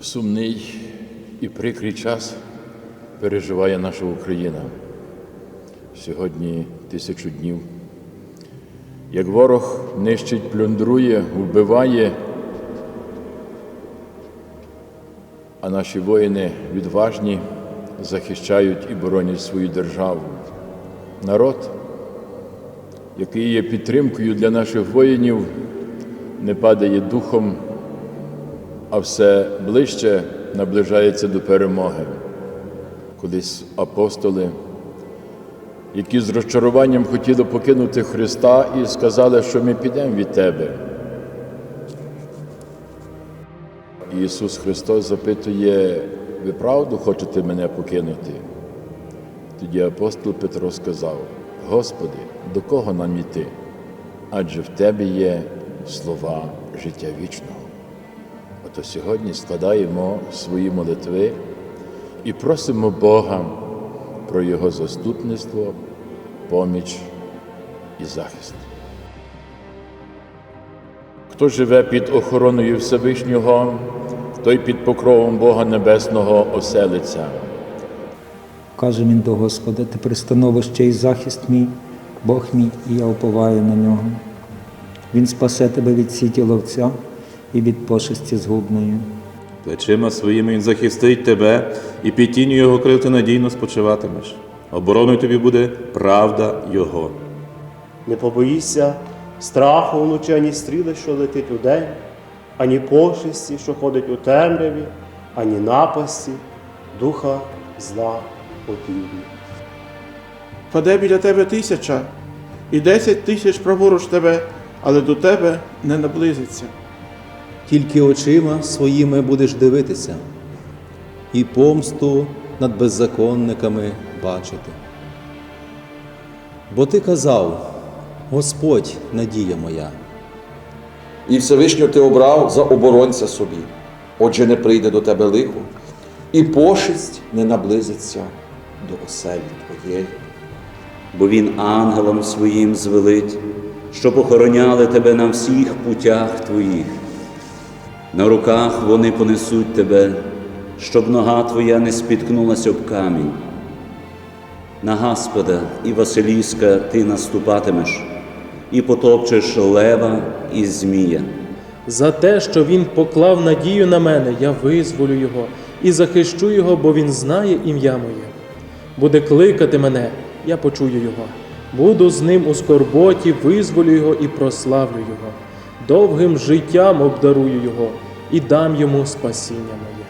Сумний і прикрий час переживає наша Україна. Сьогодні тисячу днів. Як ворог нищить, плюндрує, вбиває, а наші воїни відважні захищають і боронять свою державу. Народ, який є підтримкою для наших воїнів, не падає духом, а все ближче наближається до перемоги. Колись апостоли, які з розчаруванням хотіли покинути Христа і сказали, що ми підемо від Тебе. Ісус Христос запитує, ви правду хочете мене покинути? Тоді апостол Петро сказав, Господи, до кого нам іти? Адже в Тебе є слова життя вічного. Ото сьогодні складаємо свої молитви і просимо Бога про Його заступництво, поміч і захист. Хто живе під охороною Всевишнього, той під покровом Бога Небесного оселиться. Каже він до Господа, ти пристановище і захист мій, Бог мій, і я уповаю на нього. Він спасе тебе від сіті ловця і від пошесті згубної. Плечима своїми він захистить тебе, і під тінню його крил ти надійно спочиватимеш. Обороною тобі буде правда Його. Не побоїшся страху вночі, ані стріли, що летить удень, ані пошесті, що ходить у темряві, ані напасті, духа зла опівдні. Паде біля тебе тисяча, і десять тисяч праворуч тебе, але до тебе не наблизиться. Тільки очима своїми будеш дивитися, і помсту над беззаконниками бачити. Бо ти казав, Господь надія моя, І Всевишнього ти обрав за оборонця собі. Отже, не прийде до тебе лихо, і пошесть не наблизиться до оселі твоєї. бо він ангелам своїм звелить, щоб охороняли тебе на всіх путях твоїх. На руках вони понесуть тебе, щоб нога твоя не спіткнулася об камінь. На Господа і Василіска ти наступатимеш, і потопчеш лева і змія. За те, що він поклав надію на мене, я визволю його і захищу його, бо він знає ім'я моє. Буде кликати мене, я почую його. Буду з ним у скорботі, визволю його і прославлю його. Довгим життям обдарую його і дам йому спасіння моє.